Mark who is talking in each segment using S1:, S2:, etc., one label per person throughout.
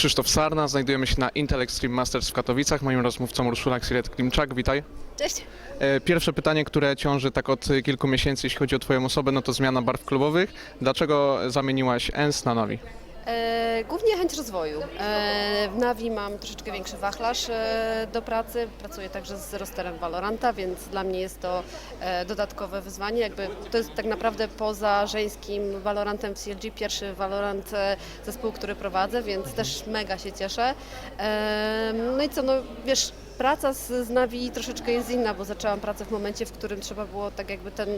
S1: Krzysztof Sarna, znajdujemy się na Intel Extreme Masters w Katowicach. Moim rozmówcą Urszula Ksiret-Klimczak, witaj.
S2: Cześć.
S1: E, Pierwsze pytanie, które ciąży tak od kilku miesięcy, jeśli chodzi o Twoją osobę, no to zmiana barw klubowych. Dlaczego zamieniłaś ENS na Nowi?
S2: E, głównie chęć rozwoju. E, w Navi mam troszeczkę większy wachlarz e, do pracy. Pracuję także z rosterem Valoranta, więc dla mnie jest to dodatkowe wyzwanie. Jakby to jest tak naprawdę poza żeńskim Valorantem w CLG pierwszy Valorant zespół, który prowadzę, więc też mega się cieszę. No i co, no wiesz, praca z, z Navi troszeczkę jest inna, bo zaczęłam pracę w momencie, w którym trzeba było tak jakby ten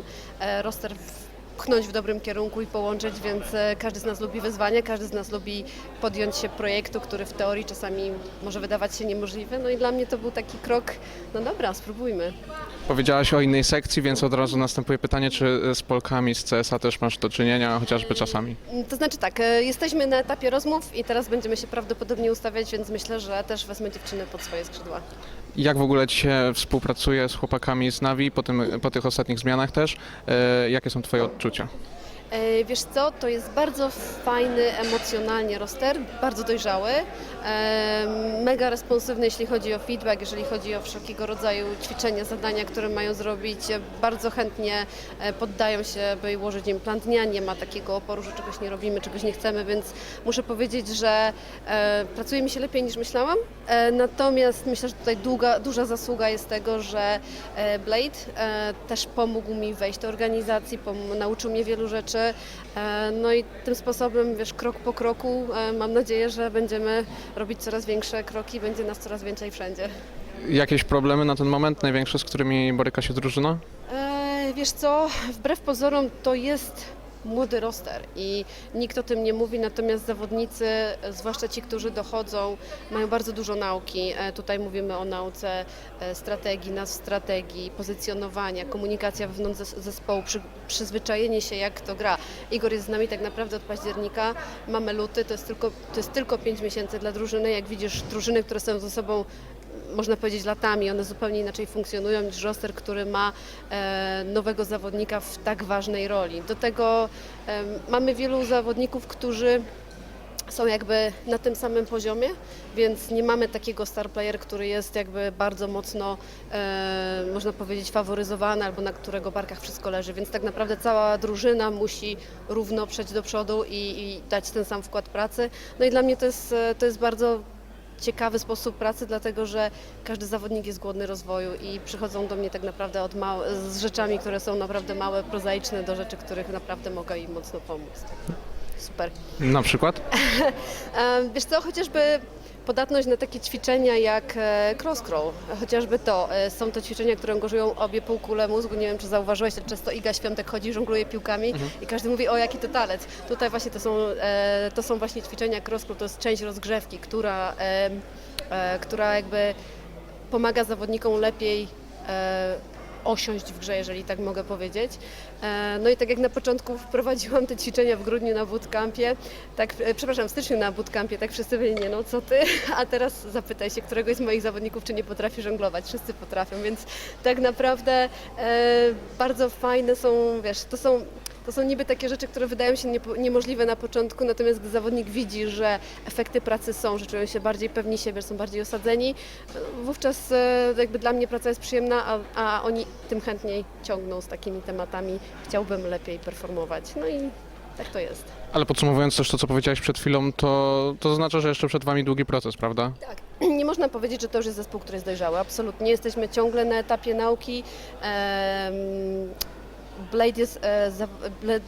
S2: roster w, pchnąć w dobrym kierunku i połączyć, więc e, każdy z nas lubi wyzwania, każdy z nas lubi podjąć się projektu, który w teorii czasami może wydawać się niemożliwy. No i dla mnie to był taki krok, no dobra, spróbujmy.
S1: Powiedziałaś o innej sekcji, więc od razu następuje pytanie, czy e, z Polkami z CS-a też masz do czynienia, chociażby czasami?
S2: Mm, To znaczy tak, e, jesteśmy na etapie rozmów i teraz będziemy się prawdopodobnie ustawiać, więc myślę, że też wezmę dziewczyny pod swoje skrzydła.
S1: Jak w ogóle Ci się współpracuje z chłopakami z Navi po, tym, po tych ostatnich zmianach też? E, Jakie są Twoje odczucia?
S2: E, Wiesz co, to jest bardzo fajny emocjonalnie roster, bardzo dojrzały, e, mega responsywny jeśli chodzi o feedback, jeżeli chodzi o wszelkiego rodzaju ćwiczenia, zadania, które mają zrobić. Bardzo chętnie e, poddają się, by ułożyć im plan dnia, nie ma takiego oporu, że czegoś nie robimy, czegoś nie chcemy, więc muszę powiedzieć, że pracuje mi się lepiej niż myślałam. Natomiast myślę, że tutaj długa, duża zasługa jest tego, że Blade też pomógł mi wejść do organizacji, nauczył mnie wielu rzeczy. E, no i tym sposobem, wiesz, krok po kroku e, mam nadzieję, że będziemy robić coraz większe kroki, będzie nas coraz więcej wszędzie.
S1: Jakieś problemy na ten moment, największe, z którymi boryka się drużyna?
S2: E, wiesz co, wbrew pozorom to jest młody roster i nikt o tym nie mówi, natomiast zawodnicy, zwłaszcza ci, którzy dochodzą, mają bardzo dużo nauki. E, Tutaj mówimy o nauce e, strategii, nazw strategii, pozycjonowania, komunikacja wewnątrz zes- zespołu, przy, przyzwyczajenie się jak to gra. Igor jest z nami tak naprawdę od października, mamy luty, to jest tylko, to jest tylko 5 miesięcy dla drużyny. Jak widzisz, drużyny, które są ze sobą można powiedzieć latami, one zupełnie inaczej funkcjonują niż roster, który ma e, nowego zawodnika w tak ważnej roli. Do tego em, mamy wielu zawodników, którzy są jakby na tym samym poziomie, więc nie mamy takiego star player, który jest jakby bardzo mocno, e, można powiedzieć, faworyzowany albo na którego barkach wszystko leży, więc tak naprawdę cała drużyna musi równo przejść do przodu i, i dać ten sam wkład pracy. No i dla mnie to jest, e, to jest bardzo ciekawy sposób pracy, dlatego że każdy zawodnik jest głodny rozwoju i przychodzą do mnie tak naprawdę od małe, z rzeczami, które są naprawdę małe, prozaiczne, do rzeczy, których naprawdę mogę im mocno pomóc. Super.
S1: Na przykład?
S2: Wiesz co, chociażby podatność na takie ćwiczenia jak e, cross crawl, chociażby to. E, Są to ćwiczenia, które angażują obie półkule mózgu. Nie wiem, czy zauważyłeś, ale często Iga Świątek chodzi żongluje piłkami i każdy mówi, o jaki to talent. Tutaj właśnie to są, e, to są właśnie ćwiczenia cross crawl, to jest część rozgrzewki, która, która jakby pomaga zawodnikom lepiej osiąść w grze, jeżeli tak mogę powiedzieć. E, No i tak jak na początku wprowadziłam te ćwiczenia w grudniu na bootcampie, tak, e, przepraszam, w styczniu na bootcampie, tak wszyscy byli, nie no co ty, a teraz zapytaj się któregoś z moich zawodników, czy nie potrafi żonglować. Wszyscy potrafią, więc tak naprawdę e, bardzo fajne są, wiesz, to są to są niby takie rzeczy, które wydają się niepo- niemożliwe na początku, natomiast gdy zawodnik widzi, że efekty pracy są, że czują się bardziej pewni siebie, są bardziej osadzeni, wówczas e, jakby dla mnie praca jest przyjemna, a, a oni tym chętniej ciągną z takimi tematami. Chciałbym lepiej performować. No i tak to jest.
S1: Ale podsumowując też to, co powiedziałeś przed chwilą, to, to oznacza, że jeszcze przed Wami długi proces, prawda?
S2: Tak. Nie można powiedzieć, że to już jest zespół, który jest dojrzały. Absolutnie. Jesteśmy ciągle na etapie nauki. Em, Blade jest, e,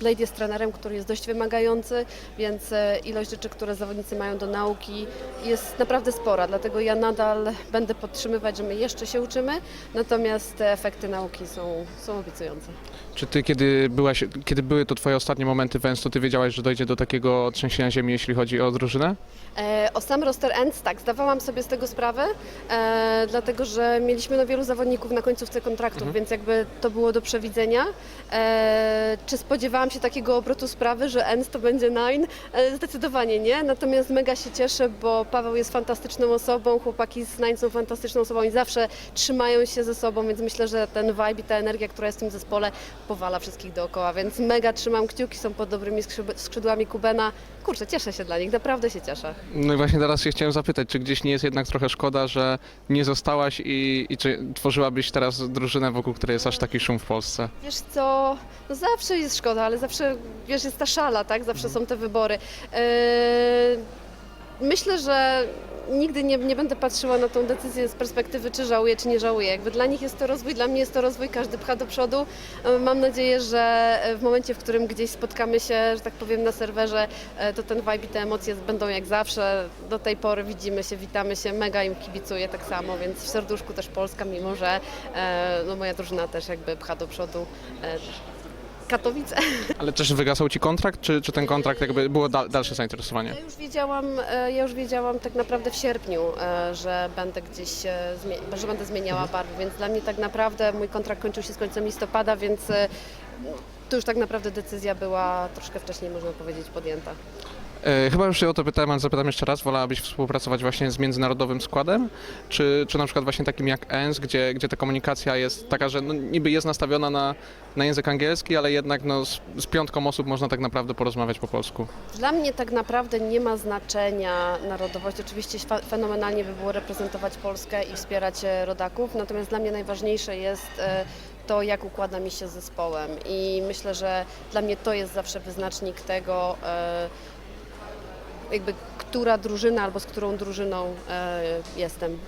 S2: Blade jest trenerem, który jest dość wymagający, więc e, ilość rzeczy, które zawodnicy mają do nauki jest naprawdę spora. Dlatego ja nadal będę podtrzymywać, że my jeszcze się uczymy, natomiast te efekty nauki są, są obiecujące.
S1: Czy Ty, kiedy, byłaś, kiedy były to Twoje ostatnie momenty w ENS, to Ty wiedziałaś, że dojdzie do takiego trzęsienia ziemi, jeśli chodzi o drużynę?
S2: E, O sam roster Ends, tak, zdawałam sobie z tego sprawę, e, dlatego że mieliśmy no, wielu zawodników na końcówce kontraktów, więc jakby to było do przewidzenia. E, czy spodziewałam się takiego obrotu sprawy, że ENS to będzie Nine? E, zdecydowanie nie, natomiast mega się cieszę, bo Paweł jest fantastyczną osobą, chłopaki z Nine są fantastyczną osobą i zawsze trzymają się ze sobą, więc myślę, że ten vibe i ta energia, która jest w tym zespole, powala wszystkich dookoła, więc mega trzymam kciuki, są pod dobrymi skrzydł- skrzydłami Kubena. Kurczę, cieszę się dla nich, naprawdę się cieszę.
S1: No i właśnie teraz się chciałem zapytać, czy gdzieś nie jest jednak trochę szkoda, że nie zostałaś i, i czy tworzyłabyś teraz drużynę, wokół której jest aż taki szum w Polsce?
S2: Wiesz co, no zawsze jest szkoda, ale zawsze, wiesz, jest ta szala, tak? Zawsze są te wybory. Eee, myślę, że nigdy nie, nie będę patrzyła na tą decyzję z perspektywy, czy żałuję, czy nie żałuję. Jakby dla nich jest to rozwój, dla mnie jest to rozwój, każdy pcha do przodu. E, Mam nadzieję, że w momencie, w którym gdzieś spotkamy się, że tak powiem, na serwerze, e, to ten vibe i te emocje będą jak zawsze. Do tej pory widzimy się, witamy się, mega im kibicuję tak samo, więc w serduszku też Polska, mimo że e, no, moja drużyna też jakby pcha do przodu. Katowice.
S1: Ale też wygasał ci kontrakt, czy, czy ten kontrakt jakby było da, dalsze zainteresowanie?
S2: Ja już wiedziałam, e, ja już wiedziałam tak naprawdę w sierpniu, e, że będę gdzieś, e, zmie- że będę zmieniała barwy, więc dla mnie tak naprawdę mój kontrakt kończył się z końcem listopada, więc e, to już tak naprawdę decyzja była troszkę wcześniej, można powiedzieć, podjęta.
S1: E, chyba już się o to pytałem, ale zapytam jeszcze raz. Wolałabyś współpracować właśnie z międzynarodowym składem, czy, czy na przykład właśnie takim jak ENS, gdzie, gdzie ta komunikacja jest taka, że no, niby jest nastawiona na, na język angielski, ale jednak no, z, z piątką osób można tak naprawdę porozmawiać po polsku.
S2: Dla mnie tak naprawdę nie ma znaczenia narodowość. Oczywiście fenomenalnie by było reprezentować Polskę i wspierać e, rodaków, natomiast dla mnie najważniejsze jest e, to, jak układa mi się zespołem i myślę, że dla mnie to jest zawsze wyznacznik tego, jakby która drużyna albo z którą drużyną e, jestem.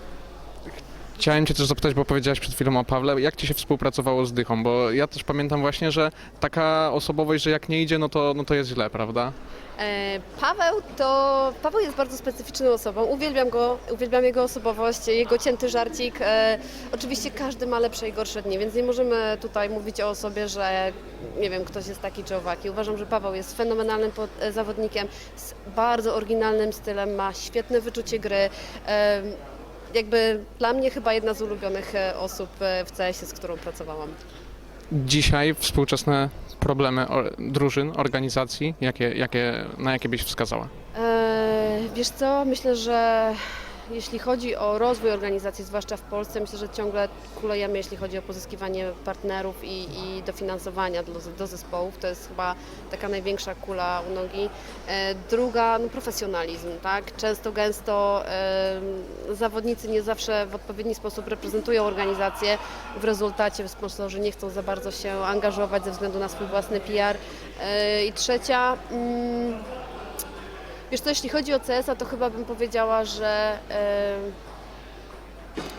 S1: Chciałem Cię też zapytać, bo powiedziałaś przed chwilą o Pawle, jak Ci się współpracowało z Dychą, bo ja też pamiętam właśnie, że taka osobowość, że jak nie idzie, no to, no to jest źle, prawda?
S2: E, Paweł to. Paweł jest bardzo specyficzną osobą. Uwielbiam go, uwielbiam jego osobowość, jego cięty żarcik. E, oczywiście każdy ma lepsze i gorsze dni, więc nie możemy tutaj mówić o osobie, że nie wiem, ktoś jest taki czy owaki. Uważam, że Paweł jest fenomenalnym pod, e, zawodnikiem z bardzo oryginalnym stylem, ma świetne wyczucie gry. E, jakby dla mnie chyba jedna z ulubionych e, osób e, w CS-ie, z którą pracowałam.
S1: Dzisiaj współczesne problemy o, drużyn, organizacji, jakie, jakie, na jakie byś wskazała?
S2: E, Wiesz co, myślę, że jeśli chodzi o rozwój organizacji, zwłaszcza w Polsce, myślę, że ciągle kulejemy, jeśli chodzi o pozyskiwanie partnerów i, i dofinansowania do, do zespołów. To jest chyba taka największa kula u nogi. E, Druga, no profesjonalizm, tak? Często, gęsto zawodnicy nie zawsze w odpowiedni sposób reprezentują organizację. W rezultacie sponsorzy nie chcą za bardzo się angażować ze względu na swój własny PR. E, I trzecia, mm, Wiesz co, jeśli chodzi o CS-a, to chyba bym powiedziała, że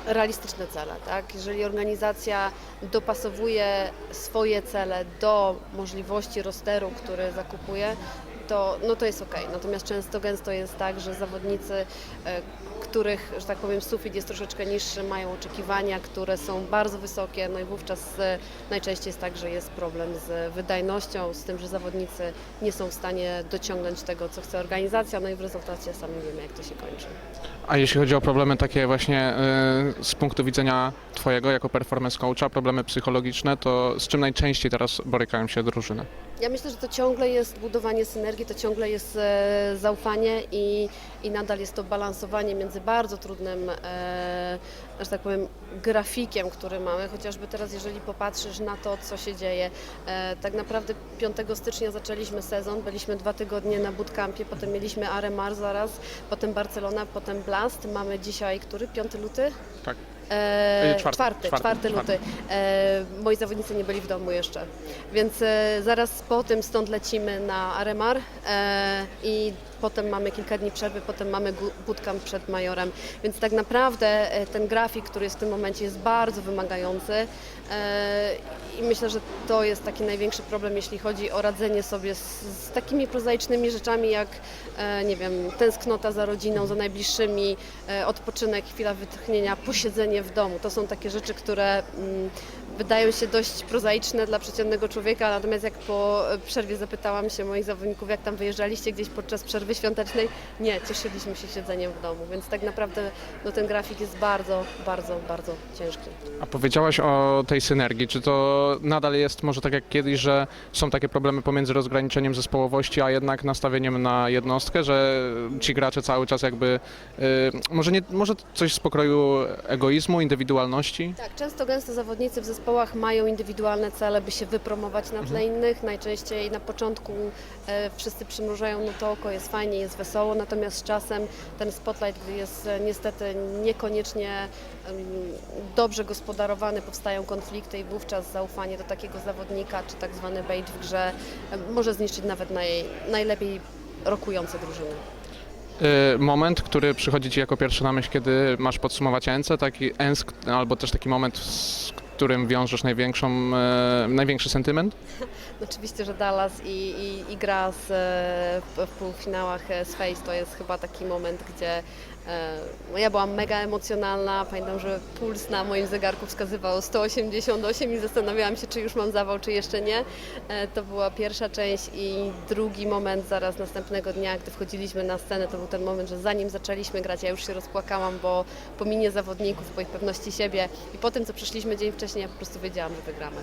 S2: realistyczne cele, tak? Jeżeli organizacja dopasowuje swoje cele do możliwości rosteru, który zakupuje, to, no to jest ok. Natomiast często, gęsto jest tak, że zawodnicy, e, których, że tak powiem, sufit jest troszeczkę niższy, mają oczekiwania, które są bardzo wysokie, no i wówczas e, najczęściej jest tak, że jest problem z wydajnością, z tym, że zawodnicy nie są w stanie dociągnąć tego, co chce organizacja, no i w rezultacie sami wiemy, jak to się kończy.
S1: A jeśli chodzi o problemy takie właśnie y, z punktu widzenia Twojego jako performance coacha, problemy psychologiczne, to z czym najczęściej teraz borykają się drużyny?
S2: Ja myślę, że to ciągle jest budowanie synergii, to ciągle jest e, zaufanie i, i nadal jest to balansowanie między bardzo trudnym, e, że tak powiem, grafikiem, który mamy. Chociażby teraz, jeżeli popatrzysz na to, co się dzieje, e, tak naprawdę 5 stycznia zaczęliśmy sezon, byliśmy dwa tygodnie na bootcampie, potem mieliśmy Aremar zaraz, potem Barcelona, potem Blast. Mamy dzisiaj, który? 5 luty?
S1: Tak.
S2: E,
S1: czwarty,
S2: czwarty,
S1: czwarty,
S2: czwarty
S1: czwarty.
S2: luty. E, moi zawodnicy nie byli w domu jeszcze, więc e, zaraz po tym stąd lecimy na Aremar e, i potem mamy kilka dni przerwy, potem mamy bootcamp przed Majorem, więc tak naprawdę e, ten grafik, który jest w tym momencie jest bardzo wymagający e, i myślę, że to jest taki największy problem, jeśli chodzi o radzenie sobie z, z takimi prozaicznymi rzeczami jak, e, nie wiem, tęsknota za rodziną, za najbliższymi, odpoczynek, chwila wytchnienia, posiedzenie w domu. To są takie rzeczy, które mm, wydają się dość prozaiczne dla przeciętnego człowieka, natomiast jak po przerwie zapytałam się moich zawodników, jak tam wyjeżdżaliście gdzieś podczas przerwy świątecznej, nie, cieszyliśmy się siedzeniem w domu, więc tak naprawdę no, ten grafik jest bardzo, bardzo, bardzo ciężki.
S1: A powiedziałaś o tej synergii. Czy to nadal jest może tak jak kiedyś, że są takie problemy pomiędzy rozgraniczeniem zespołowości, a jednak nastawieniem na jednostkę, że ci gracze cały czas jakby, y, może, nie, może coś z pokroju egoizmu, indywidualności?
S2: Tak, często gęsto zawodnicy w zespołach mają indywidualne cele, by się wypromować na tle innych. Najczęściej na początku e, wszyscy przymrużają no to oko, jest fajnie, jest wesoło, natomiast z czasem ten spotlight, jest e, niestety niekoniecznie dobrze gospodarowany, powstają konflikty i wówczas zaufanie do takiego zawodnika, czy tak zwany bait w grze e, może zniszczyć nawet naj, najlepiej rokujące drużyny.
S1: Y, Moment, który przychodzi Ci jako pierwszy na myśl, kiedy masz podsumować ENC, taki ENS, albo też taki moment, którym wiążesz największą, e, największy sentyment?
S2: Oczywiście, że Dallas i, i, i gra z, e, w, w półfinałach e, z Face to jest chyba taki moment, gdzie ja byłam mega emocjonalna. Pamiętam, że puls na moim zegarku wskazywał 188 i zastanawiałam się, czy już mam zawał, czy jeszcze nie. To była pierwsza część i drugi moment zaraz następnego dnia, gdy wchodziliśmy na scenę, to był ten moment, że zanim zaczęliśmy grać, ja już się rozpłakałam, bo po minie zawodników, po ich pewności siebie i po tym, co przeszliśmy dzień wcześniej, ja po prostu wiedziałam, że wygramy.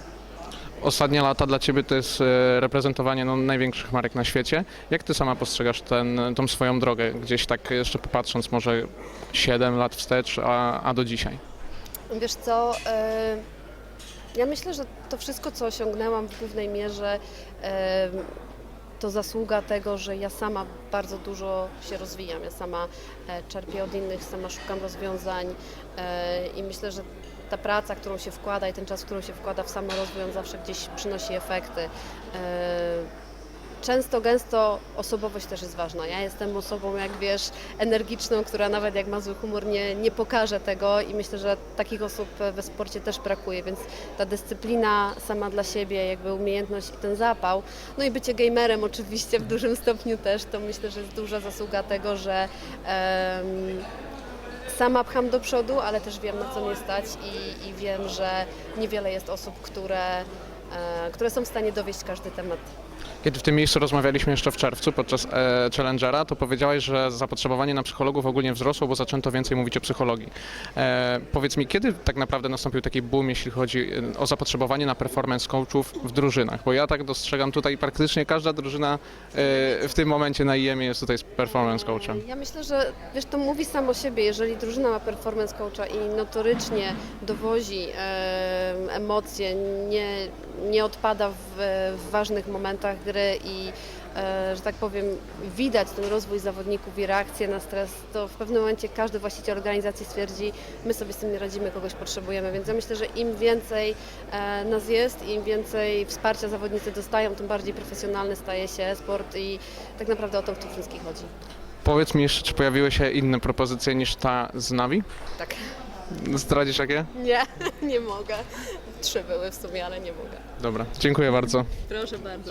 S1: Ostatnie lata dla Ciebie to jest e, reprezentowanie no, największych marek na świecie. Jak Ty sama postrzegasz ten, tą swoją drogę, gdzieś tak jeszcze popatrząc może 7 lat wstecz, a, a do dzisiaj?
S2: Wiesz co, e, ja myślę, że to wszystko, co osiągnęłam w głównej mierze, e, to zasługa tego, że ja sama bardzo dużo się rozwijam. Ja sama e, czerpię od innych, sama szukam rozwiązań e, i myślę, że ta praca, którą się wkłada i ten czas, którą się wkłada w samorozwój, on zawsze gdzieś przynosi efekty. E, Często, gęsto osobowość też jest ważna. Ja jestem osobą, jak wiesz, energiczną, która nawet jak ma zły humor nie, nie pokaże tego i myślę, że takich osób we sporcie też brakuje, więc ta dyscyplina sama dla siebie, jakby umiejętność i ten zapał, no i bycie gamerem oczywiście w dużym stopniu też, to myślę, że jest duża zasługa tego, że em, sama pcham do przodu, ale też wiem na co mnie stać i, i wiem, że niewiele jest osób, które, e, które są w stanie dowieść każdy temat
S1: Kiedy w tym miejscu rozmawialiśmy jeszcze w czerwcu podczas e, Challengera, to powiedziałaś, że zapotrzebowanie na psychologów ogólnie wzrosło, bo zaczęto więcej mówić o psychologii. E, powiedz mi, kiedy tak naprawdę nastąpił taki boom, jeśli chodzi e, o zapotrzebowanie na performance coachów w drużynach? Bo ja tak dostrzegam tutaj praktycznie każda drużyna e, w tym momencie na IEM jest tutaj z performance coachem.
S2: Ja myślę, że wiesz, to mówi samo siebie, jeżeli drużyna ma performance coacha i notorycznie dowozi e, emocje, nie, nie odpada w, w ważnych momentach gry i e, że tak powiem, widać ten rozwój zawodników i reakcję na stres, to w pewnym momencie każdy właściciel organizacji stwierdzi, my sobie z tym nie radzimy, kogoś potrzebujemy. Więc ja myślę, że im więcej e, nas jest, im więcej wsparcia zawodnicy dostają, tym bardziej profesjonalny staje się sport i tak naprawdę o to w tym wszystkim chodzi.
S1: Powiedz mi jeszcze, czy pojawiły się inne propozycje niż ta z Navi?
S2: Tak.
S1: Zdradzisz jakie?
S2: Nie, nie mogę. Trzy były w sumie, ale nie mogę.
S1: Dobra, dziękuję bardzo.
S2: Proszę bardzo.